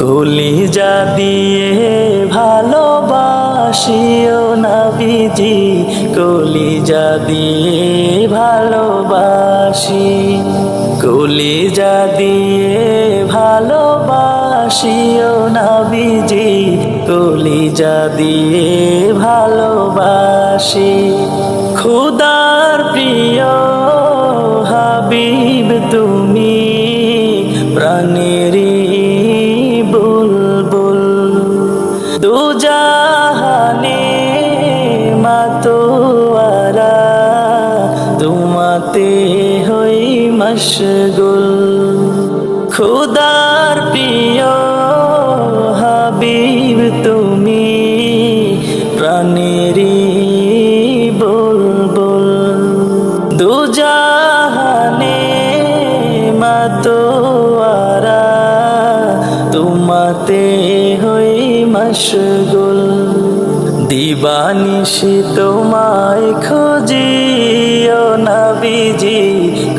কলিজা দিয়ে ভালোবাসিও নাবিজি কলিজা দিয়ে ভালোবাসি। কলিজা দিয়ে ভালোবাসিও নাবিজি কলিজা দিয়ে ভালোবাসি। খুদার প্রিয় হাবিব, তুমি প্রাণেরই দুজাহানে মাতোয়ারা, তোমাতে হই মশগুল। খুদার প্রিয় হাবিব, তুমি প্রাণেরই বুলবুল। দুজাহানে মাতোয়ারা, তোমাতে হই মশগুল। দিবানিশি তোমায় খুঁজিও নবীজি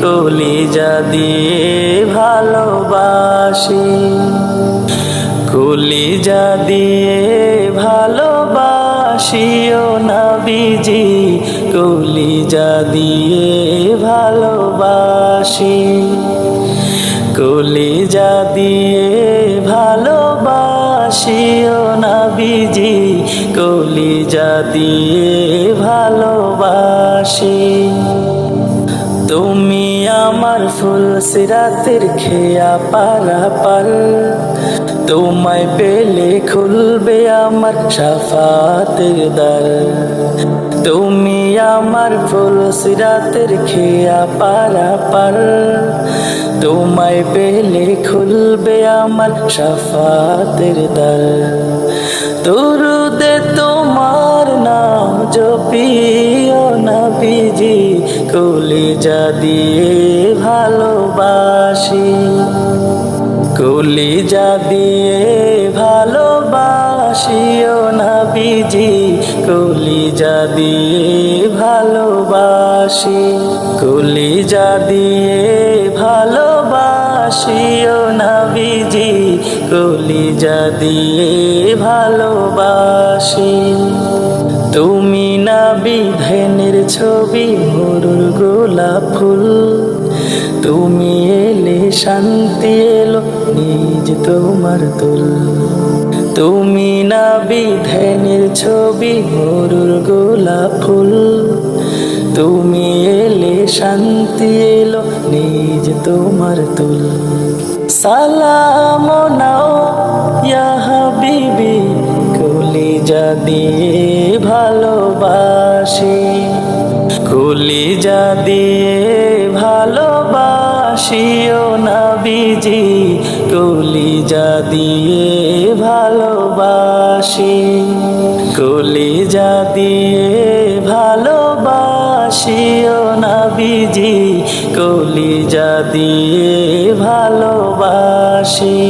কলিজা দিয়ে ভালোবাসি। কলিজা দিয়ে ভালোবাসিও নবীজি কলিজা দিয়ে ভালোবাসি। কলিজা দিয়ে ভালোবাসিও নবীজি দিয়ে ভালোবাসি। তুমি আমার ফুল সিরাতের খেয়া পারা পার তোমায় পেলে খুলবে আমার সাফাতের দ্বার। তুমি আমার ফুল সিরাতের খেয়া পারা পার তোমায় পেলে খুলবে আমার সাফাতের দ্বার। তরুদে তোমার নাম জপিও নবীজি কলিজা দিয়ে ভালোবাসি। কলিজা দিয়ে ভালোবাসিও নবীজি কলিজা দিয়ে ভালোবাসি। কলিজা দিয়ে ভালোবাসিও নবীজি কলিজা দিয়ে ভালোবাসি। তুমি না বিধেনের ছবি, মরুর গোলাপ ফুল। তুমি এলে শান্তি এলো নিজ তোমার তুল। তুমি না বিধেনের ছবি, মরুর গোলাপ ফুল। তুমি এলে শান্তি এলো নিজ তোমার তুল। সালাম নাও, ইয়া হাবিবি, কলিজা দিয়ে। ভালোবাসি, কলিজা দিয়ে ভালোবাসিও নবীজি কলিজা দিয়ে ভালোবাসি, কলিজা দিয়ে ভালোবাসিও নবীজি কলিজা দিয়ে ভালোবাসি।